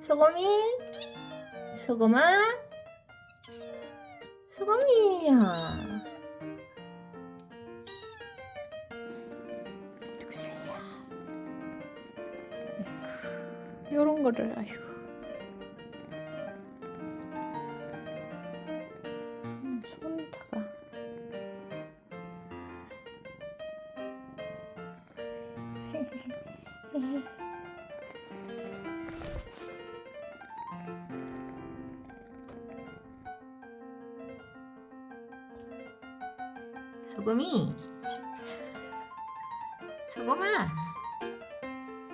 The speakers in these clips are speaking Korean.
소금이? 소금아? 소금이야. 누구세요? 요런 거를, 아이고. 음, 손에다가. 소금이 소금아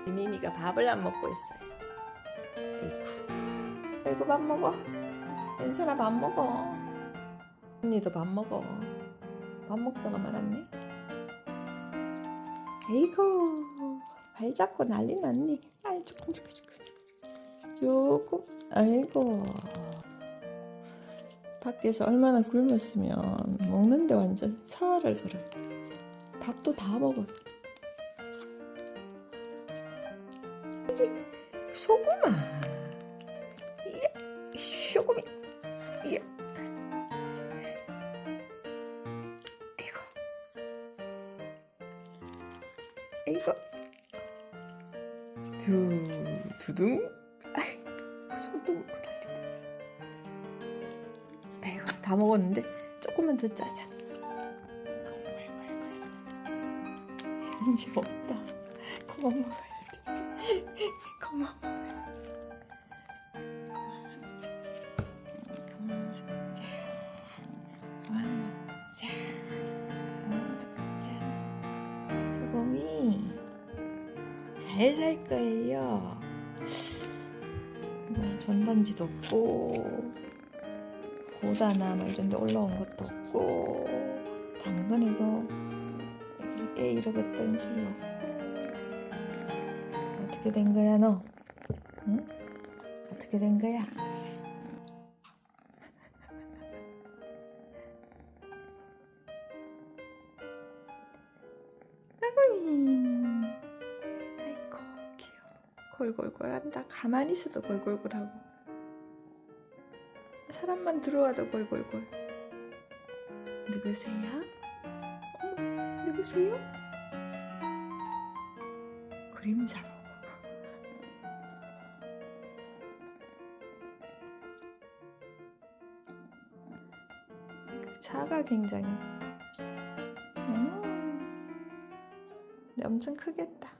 미미가 밥을 안 먹고 있어요. 아이고 아이고 밥 먹어. 연선아 밥 먹어. 언니도 밥 먹어. 밥 먹다가 말았네. 아이고 발 잡고 난리 났니 아이 조금 조금 조금 조금. 아이고 밖에서 얼마나 굶었으면 먹는데 완전 사활을 걸어 밥도 다 먹어 이게 소금아. 이게 소금이 이게 이거. 이거. 두 두둥. 손도 다 먹었는데 조금만 더 짜자 이제 없다 그만 먹어야 돼 그만 먹어야 돼 그만 먹자 그만 먹자 그만 먹자 소금이 잘살 거예요 뭐 전단지도 없고 고다나 막 이런 데 올라온 것도 없고 당근에도 애 소리 없고 어떻게 된 거야 너? 응? 어떻게 된 거야? 아구이 아이고 귀여워 골골골한다 가만히 있어도 골골골하고 사람만 들어와도 골골골. 누구세요? 어머, 누구세요? 그림자 보고. 차가 굉장히. 음, 엄청 크겠다